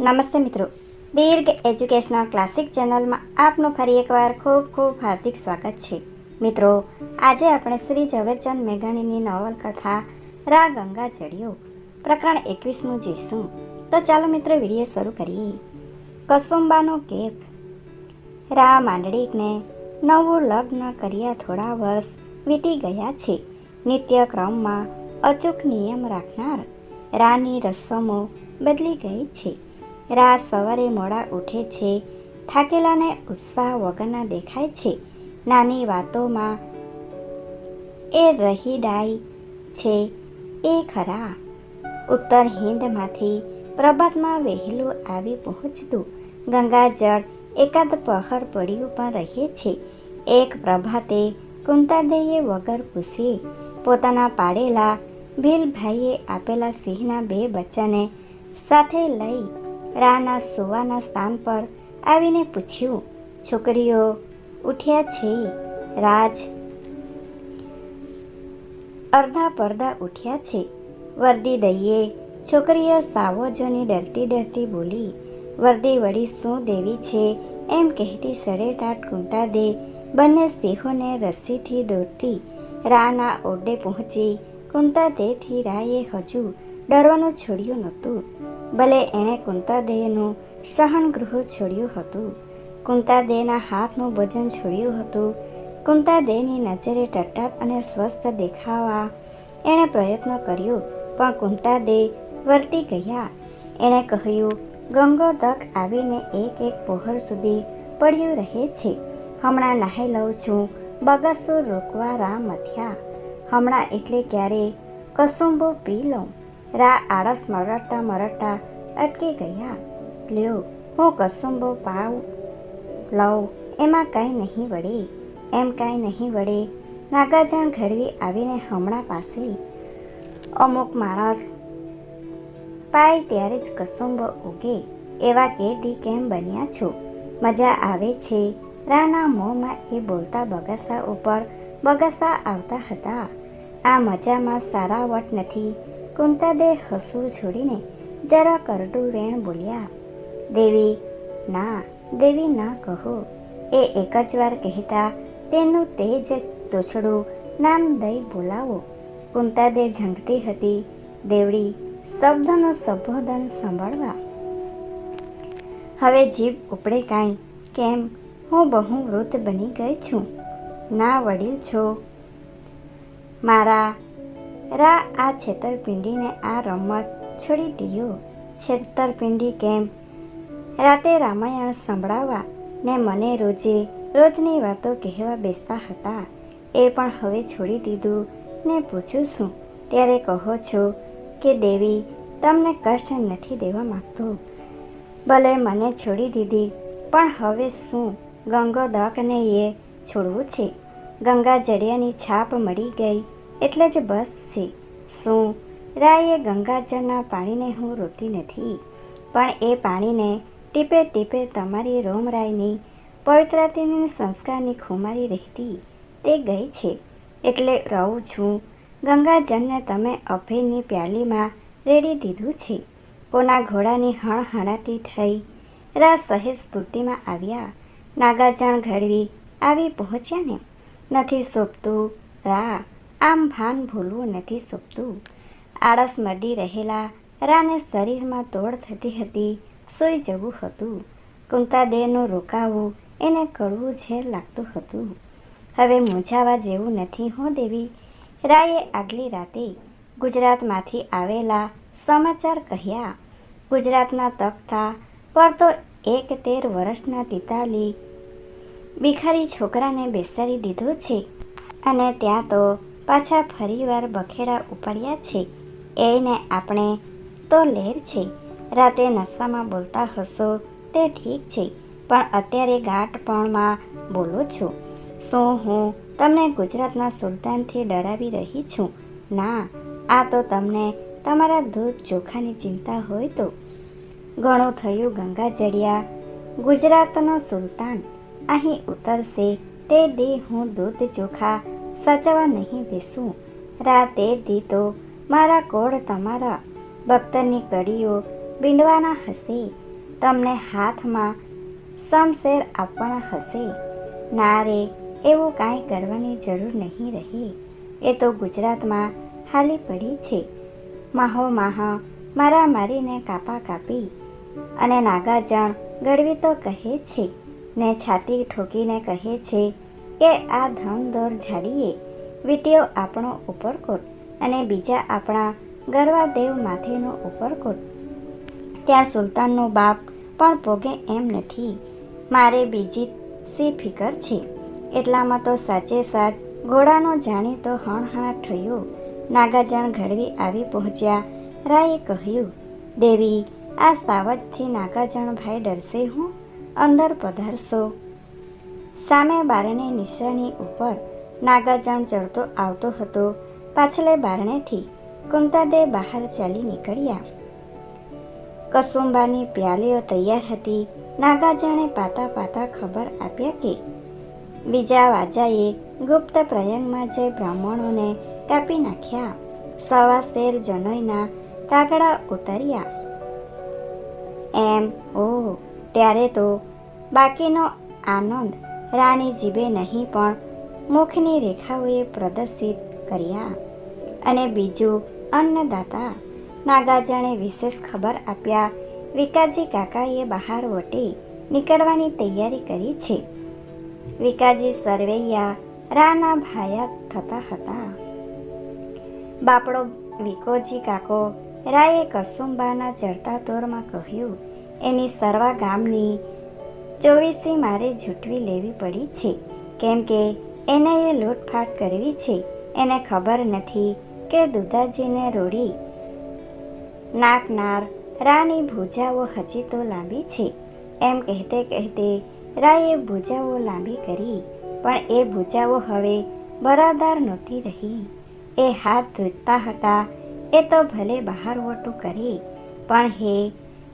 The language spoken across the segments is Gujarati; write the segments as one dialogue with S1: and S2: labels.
S1: નમસ્તે મિત્રો. દીર્ઘ એજ્યુકેશનલ ક્લાસિક ચેનલમાં આપનું ફરી એકવાર ખૂબ ખૂબ હાર્દિક સ્વાગત છે. મિત્રો, આજે આપણે શ્રી ઝવેરચંદ મેઘાણીની નવલકથા રા ગંગા ચડ્યો પ્રકરણ એકવીસમું જોઈશું. તો ચાલો મિત્રો વીડિયો શરૂ કરીએ. કસુંબાનો કેપ રા માંડળીકને નવું લગ્ન કર્યા થોડા વર્ષ વીતી ગયા છે. નિત્યક્રમમાં અચૂક નિયમ રાખનાર રાની રસમો બદલી ગઈ છે. રા સવારે મોડા ઉઠે છે. થાકેલાને ઉત્સાહ વગરના દેખાય છે. નાની વાતોમાં એ રહી ડાય છે. એ ખરા. ઉત્તર હિંદમાંથી પ્રભાતમાં વહેલું આવી પહોંચતું. ગંગાજળ એકાદ પહર પડ્યું પણ રહે છે. એક પ્રભાતે કુંતાદેયે વગર પૂછી, પોતાના પાડેલા ભીલભાઈએ આપેલા સિંહના બે બચ્ચાને સાથે લઈ રાના સુવાના સ્થાન પર આવીને પૂછ્યું, છોકરીઓ, ઉઠ્યા છે? રાજ. અડધા પરદા ઉઠ્યા છે. વર્દી દઈએ. છોકરીઓ સાવજોની ડરતી ડરતી બોલી, વર્દી વળી શું દેવી છે? એમ કહેતી સરેટાટ કુંતા દે. બંને સિંહોને રસ્સીથી દોરતી રાના ઓરડે પહોંચી. કુંતા દેથી રાયે હજુ ડરવાનું છોડ્યું નહોતું. ભલે એણે કુંતાદેહનું સહનગૃહ છોડ્યું હતું. કુંતાદેહના હાથનું ભજન છોડ્યું હતું. કુંતાદેહની નજરે ટટ્ટાર અને સ્વસ્થ દેખાવા એણે પ્રયત્ન કર્યો, પણ કુંતાદે વર્તી ગયા. એણે કહ્યું, ગંગો તક આવીને એક એક પહોર સુધી પડ્યું રહે છે. હમણાં નાહી લઉં છું, બગસુર રોકવા રામ મથ્યા. હમણાં એટલે ક્યારે કસુંબો પી લઉં. રા આળસ મરડતા મરડતા અટકી ગયા. લ્યો, હું કસુંબો પાવ લઉં, એમાં કાંઈ નહીં વળે, એમ કાંઈ નહીં વળે. નાગાજણ ઘડવી આવીને હમણાં પાસે. અમુક માણસ પાય ત્યારે જ કસુંબો ઉગે, એવા કેદી કેમ બન્યા છો? મજા આવે છે. રાના મોંમાં એ બોલતા બગાસા ઉપર બગાસા આવતા હતા. આ મજામાં સારાવટ નથી. કુંતાદે હસવું છોડીને જરા કરડું વેણ બોલ્યા, દેવી, ના દેવી ના કહો. એ એક જ વાર કહેતા તેનું તેજ તોછડું નામ દઈ બોલાવો. કુંતાદે ઝંખતી હતી, દેવડી, શબ્દનો સંબોધન સાંભળવા. હવે જીભ ઉપડે કાંઈ? કેમ? હું બહુ વૃદ્ધ બની ગઈ છું. ના વડીલ છો. મારા રા આ છેતરપિંડીને આ રમત છોડી દીયો. છેતરપિંડી કેમ? રાતે રામાયણ સંભળાવવા ને મને રોજે રોજની વાતો કહેવા બેસતા હતા. એ પણ હવે છોડી દીધું. ને પૂછું છું ત્યારે કહો છો કે દેવી, તમને કષ્ટ નથી દેવા માગતો. ભલે મને છોડી દીધી, પણ હવે શું? ગંગોદકને એ છોડવું છે? ગંગા જડિયાની છાપ મળી ગઈ. એટલે જ બસ છે. શું? રાયે ગંગાજળના પાણીને હું રોતી નથી. પણ એ પાણીને ટીપે ટીપે તમારી રોમરાયની પવિત્રતાની સંસ્કારની ખુમારી રહેતી. તે ગઈ છે. એટલે રહું છું. ગંગાજળને તમે અભયની પ્યાલીમાં રેડી દીધું છે. કોના ઘોડાની હણહણાટી થઈ. રા સહેજ સ્તુતિમાં આવ્યા. નાગાજણ ઘડવી આવી પહોંચ્યા ને. નથી સોંપતું. રા આમ ભાન ભૂલવું નથી સૂપતું. આળસ મડી રહેલા રાને શરીરમાં તોડ થતી હતી, સૂઈ જવું હતું. કુંતાદેહનું રોકાવું એને કડવું ઝેર લાગતું હતું. હવે મૂંઝાવા જેવું નથી, હો દેવી? રાયે આગલી રાતે ગુજરાતમાંથી આવેલા સમાચાર કહ્યા. ગુજરાતના તખ્તા પર તો એક તેર વર્ષના તિતાલી ભિખારી છોકરાને બેસાડી દીધો છે. અને ત્યાં તો પાછા ફરીવાર બખેડા ઉપાડ્યા છે. એને આપણે તો લેર છે. રાતે નશામાં બોલતા હશો તે ઠીક છે, પણ અત્યારે ગાંઠપણમાં બોલો છો. શું હું તમને ગુજરાતના સુલતાનથી ડરાવી રહી છું? ના, આ તો તમને તમારા દૂધ ચોખાની ચિંતા હોય તો. ઘણું થયું ગંગા જડિયા, ગુજરાતનો સુલતાન. અહીં ઉતરશે તે દે હું દૂધ ચોખા સાચવવા નહીં બેસું. રાતે દીધો મારા કોળ તમારા. ભક્તની કડીઓ બીંડવાના હશે. તમને હાથમાં સમશેર આપવાના હશે. ના રે, એવું કાંઈ કરવાની જરૂર નહીં રહી. એ તો ગુજરાતમાં હાલી પડી છે. માહો માહ, મારા મારીને કાપા કાપી. અને નાગાજણ ગળવી તો કહે છે. ને છાતી ઠોકીને કહે છે કે આ ધમદોર ઝાડીએ, વીટીઓ આપણો ઉપરકોટ અને બીજા આપણા ગરવાદેવ માથેનો ઉપરકોટ ત્યાં સુલતાનનો બાપ પણ પોગે એમ નથી. મારે બીજી સી ફિકર છે? એટલામાં તો સાચે સાચ ઘોડાનો જાણીતો હણહણાટ થયો. નાગાજણ ઘડવી આવી પહોંચ્યા. રાયે કહ્યું, દેવી, આ સાવજથી નાગાજણ ભાઈ ડરશે હું? અંદર પધારશો. સામે બારણે નિશાની ઉપર નાગાજામ ચડતો આવતો હતો. પાછલે બારણેથી કુંતાદે બહાર ચાલી નીકળ્યા. કસુંબાની પ્યાલીઓ તૈયાર હતી. નાગાજાણે પાતા પાતા ખબર આપ્યા કે બીજા વાજાએ ગુપ્ત પ્રયંગમાં જે બ્રાહ્મણોને કાપી નાખ્યા. સવા શેર જનોઈના કાગડા ઉતાર્યા. એમ ઓ ત્યારે તો બાકીનો આનંદ રાણી જીભે નહીં, પણ મુખની રેખાઓએ પ્રદર્શિત કર્યા. અને બીજું અન્નદાતા નાગાજણે વિશેષ ખબર આપ્યા, વિકાજી કાકાએ બહાર વટે નીકળવાની તૈયારી કરી છે. વિકાજી સરવૈયા રાના ભાયા થતા હતા. બાપડો વિકોજી કાકો રાયે કસુંબાના ચડતા તોરમાં કહ્યું, એની સર્વા ગામની ચોવીસી મારે ઝૂંટવી લેવી પડી છે. કેમ કે એને એ લૂંટફાટ કરવી છે. એને ખબર નથી કે દુધાજીને રોડી નાકનાર રાની ભૂજાઓ હજી તો લાંબી છે. એમ કહેતે કહેતે રાયે ભૂજાઓ લાંબી કરી, પણ એ ભૂજાઓ હવે બરાદાર નહોતી રહી. એ હાથ ધૂજતા હતા, એ તો ભલે બહાર વટું કરે, પણ હે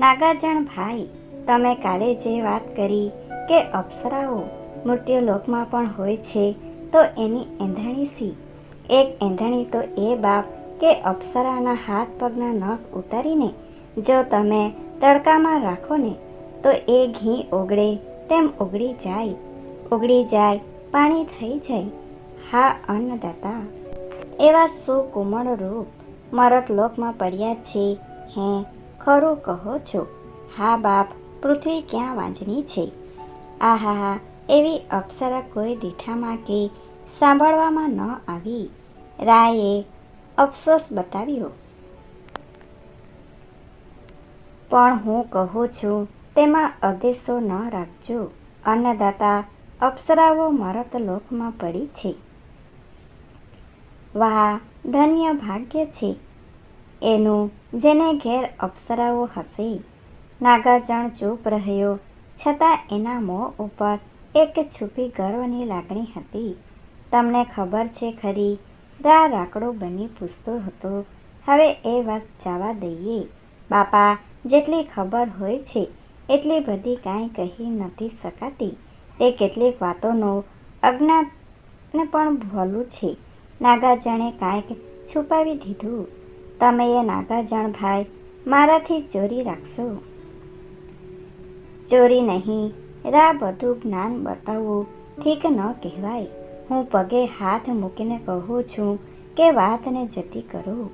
S1: નાગાજણ ભાઈ તમે કાલે જે વાત કરી કે અપ્સરાઓ મૃત્યુલોકમાં પણ હોય છે, તો એની એંધણી સી? એક એંધણી તો એ બાપ કે અપ્સરાના હાથ પગના નખ ઉતારીને જો તમે તડકામાં રાખો ને, તો એ ઘી ઓગળે, તેમ ઓગળી જાય. ઓગળી જાય, પાણી થઈ જાય. હા, અન્નદાતા. એવા સુકોમળ રૂપ મરત લોકમાં પડ્યા છે, હે ખરું કહો છો. હા બાપ પૃથ્વી ક્યાં વાંચની છે? આહા એવી અપ્સરા કોઈ દીઠામાં કે સાંભળવામાં ન આવી? રાયે અફસોસ બતાવ્યો. પણ હું કહું છું, તેમાં અદેશો ન રાખજો. અન્નદાતા અપ્સરાઓ મરત લોકમાં પડી છે. વાહ, ધન્ય ભાગ્ય છે. એનું જેને ઘેર અપ્સરાઓ હશે નાગાજણ ચૂપ રહ્યો. છતાં એના મોં ઉપર એક છુપી ગર્વની લાગણી હતી. તમને ખબર છે ખરી, રા રાકડો બની પૂછતો હતો. હવે એ વાત જવા દઈએ. બાપા, જેટલી ખબર હોય છે, એટલી બધી કાંઈ કહી નથી શકાતી. તે કેટલીક વાતોનો અજ્ઞાતને પણ ભોલું છે. નાગાજણે કાંઈક છુપાવી દીધું. તમે એ નાગાજણ ભાઈ, મારાથી ચોરી રાખશો. ચોરી નહીં. રા બધું જ્ઞાન બતાવવું ઠીક ન કહેવાય. હું પગે હાથ મૂકીને કહું છું કે વાતને જતી કરો.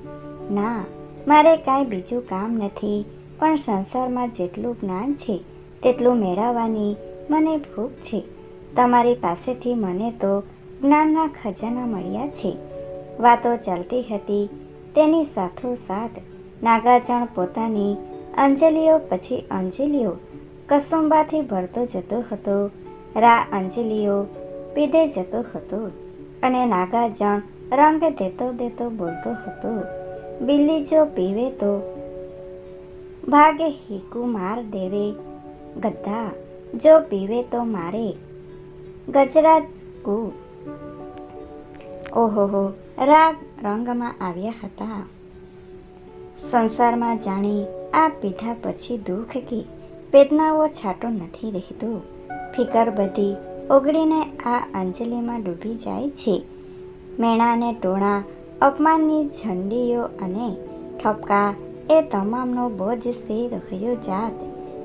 S1: ના, મારે કાંઈ બીજું કામ નથી, પણ સંસારમાં જેટલું જ્ઞાન છે, તેટલું મેળવવાની મને ભૂખ છે. તમારી પાસેથી મને તો જ્ઞાનના ખજાના મળ્યા છે. વાતો ચાલતી હતી. તેની સાથોસાથ નાગાજણ પોતાની અંજલિઓ પછી અંજલિઓ કસુંબાથી ભરતો જતો હતો, રા અંજલિઓ પીધે જતો હતો અને નાગાજણ રંગ દેતો દેતો બોલતો હતો, બિલ્લી જો પીવે તો ભાગે હીકુ માર દેવે ગદ્દા જો પીવે તો મારે ગજરાજ કુ. ઓહોહો રાગ રંગમાં આવ્યા હતા. સંસારમાં જાણી આ પીધા પછી દુઃખ કે વેદનાઓ છાંટો નથી રહેતો. ફિકર બધી ઓગળીને આ અંજલિમાં ડૂબી જાય છે. મેણાને ટોણા, અપમાનની ઝંડીઓ અને ઠપકા એ તમામનો બોજ સ્થિર રહ્યો જાત.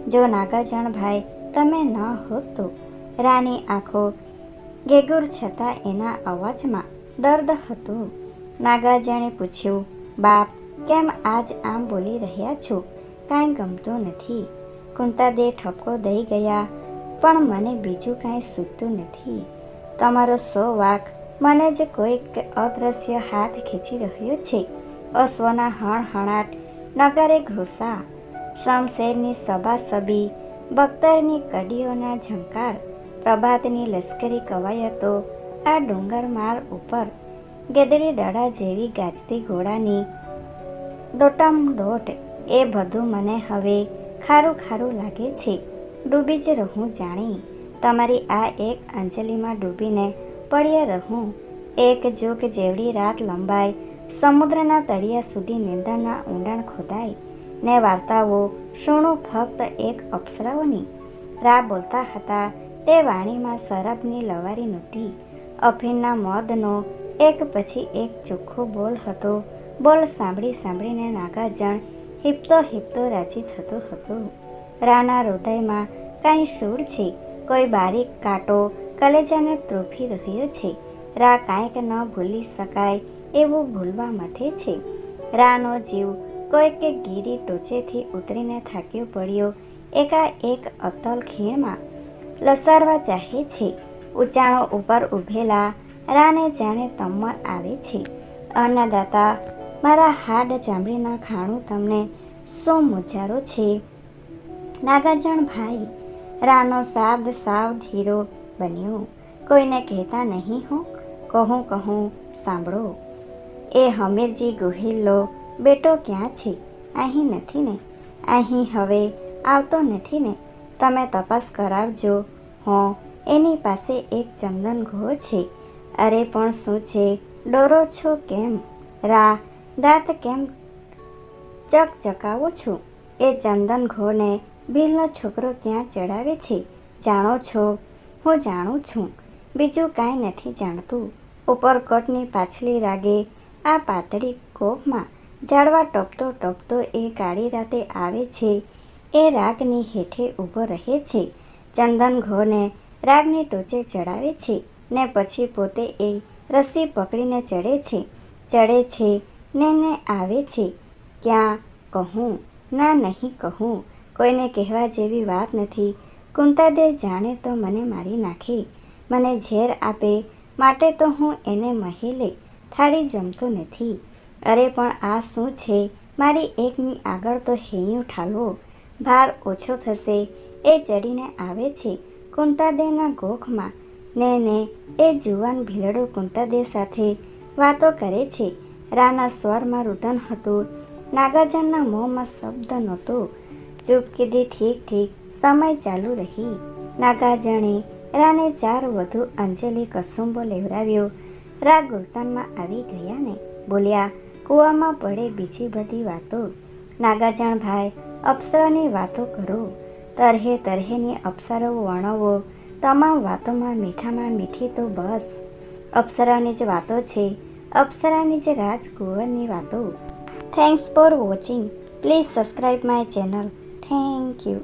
S1: જો નાગાજણ ભાઈ તમે ન હોત તો રાની આંખો ગેગુર છતાં એના અવાજમાં દર્દ હતું. નાગાજણે પૂછ્યું, બાપ, કેમ આજ આમ બોલી રહ્યા છો? કાંઈ ગમતું નથી. કુંતાદે ઠપકો દઈ ગયા. પણ મને બીજું કાંઈ સૂતું નથી. તમારો સો વાક મને જ કોઈક અદ્રશ્ય હાથ ખેંચી રહ્યો છે. અશ્વના હણહણાટ નગરે ઘોસા. શમશેરની સબાસબી બખ્તરની કડીઓના ઝંકાર, પ્રભાતની લશ્કરી કવાયતો, આ ડુંગર માળ ઉપર ગેદડી દડા જેવી ગાજતી ઘોડાની દોટમ દોટ એ બધું મને હવે ખારું ખારું લાગે છે. ડૂબી જ રહું જાણી. તમારી આ એક અંજલિમાં ડૂબીને પડ્યા રહું. એક જોગ જેવડી રાત લંબાઈ સમુદ્રના તળિયા સુધી નિંદાના ઊંડાણ ખોદાય. ને વાર્તાઓ શૂણું ફક્ત એક અપ્સરાઓની. રા બોલતા હતા, તે વાણીમાં શરાબની લવારી નહોતી. અફીણના મોદનો એક પછી એક ચોખ્ખો બોલ હતો. બોલ સાંભળી સાંભળીને નાગાજણ હિપતો હિપતો રાજી થતો હતો. રાના હૃદયમાં કાંઈ સૂર છે, કોઈ બારીક કાંટો, કલેજાને ત્રોફી રહ્યો છે. રા કાંઈક ન ભૂલી શકાય એવું ભૂલવા મથે છે. રાનો જીવ કોઈકે ગીરી ટોચેથી ઉતરીને થાક્યો પડ્યો, એકાએક અતલ ખીણમાં લસારવા ચાહે છે. ઊંચાણો ઉપર ઊભેલા રાને જાણે તમર આવે છે. અન્નદાતા મારા હાડ ચામડીના ખાણું તમને શું મુજારો છે? નાગાજણ ભાઈ, રાનો સાદ સાવ ધીરો બન્યો. કોઈને કહેતા નહીં હું. કહું કહું, સાંભળો. એ હમીરજી ગુહિલ્લો, બેટો ક્યાં છે? અહીં નથી ને? અહીં હવે આવતો નથી ને? તમે તપાસ કરાવજો. હું એની પાસે એક ચંદન ઘો છે. અરે પણ શું છે? ડોરો છો કેમ? રા દાંત કેમ ચકચકાવો છો? એ ચંદન ઘોને ભીલનો છોકરો ક્યાં ચડાવે છે? જાણો છો? હું જાણું છું. બીજું કાંઈ નથી જાણતું. ઉપરકોટની પાછલી રાગે આ પાતળી કોપમાં ઝાડવા ટપતો ટપતો એ કાળી રાતે આવે છે. એ રાગની હેઠે ઊભો રહે છે. ચંદન ઘોને રાગની ટોચે ચડાવે છે ને પછી પોતે એ રસ્સી પકડીને ચડે છે. ચડે છે ને ને આવે છે. ક્યાં કહું, ના નહીં કહું, કોઈને કહેવા જેવી વાત નથી. કુંતાદે જાણે તો મને મારી નાખે. મને ઝેર આપે, માટે તો હું એને મહેલે થાળી જમતો નથી. અરે પણ આ શું છે? મારી એકની આગળ તો હૈયું ઠાલવો. ભાર ઓછો થશે, એ ચડીને આવે છે કુંતાદેના ગોખમાં. ને ને, એ જુવાન ભીલડો કુંતાદે સાથે વાતો કરે છે. રાના સ્વરમાં રુદન હતું. નાગાજનના મોંમાં શબ્દ નહોતો. ચૂપ કીધી ઠીક ઠીક, સમય ચાલુ રહી. નાગાજણે રાને ચાર વધુ અંજલિ કસુંબો લેવડાવ્યો. રા ગુલતાનમાં આવી ગયા ને, બોલ્યા, કૂવામાં પડે બીજી બધી વાતો. નાગાજણ ભાઈ, અપ્સરાની વાતો કરો. તરહે તરહેની અપ્સરો વર્ણવો. તમામ વાતોમાં મીઠામાં મીઠી તો બસ. અપ્સરાની જ વાતો છે. અપ્સરાની જે રાજકુંવરની વાતો. Thanks for watching please subscribe my channel thank you